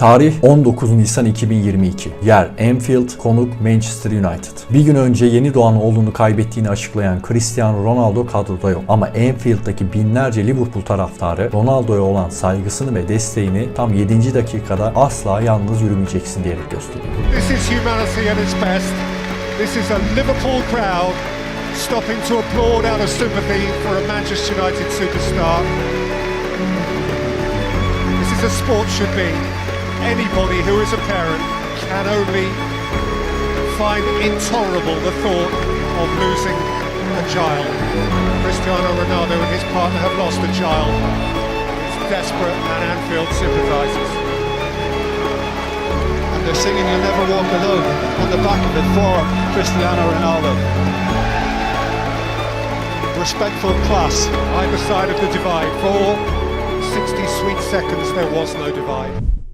Tarih 19 Nisan 2022. Yer Anfield, konuk Manchester United. Bir gün önce yeni doğan oğlunu kaybettiğini açıklayan Cristiano Ronaldo kadroda yok. Ama Anfield'daki binlerce Liverpool taraftarı Ronaldo'ya olan saygısını ve desteğini tam 7. dakikada asla yalnız yürümeyeceksin diyerek gösteriyor. This is humanity at its best. This is a Liverpool crowd stopping to applaud out of sympathy for a Manchester United superstar. This is as sport should be. Anybody who is a parent can only find intolerable the thought of losing a child. Cristiano Ronaldo and his partner have lost a child. It's desperate and Anfield sympathises. and they're singing You'll Never Walk Alone on the back of it for Cristiano Ronaldo. Respectful class. Either side of the divide. For 60 sweet seconds, there was no divide.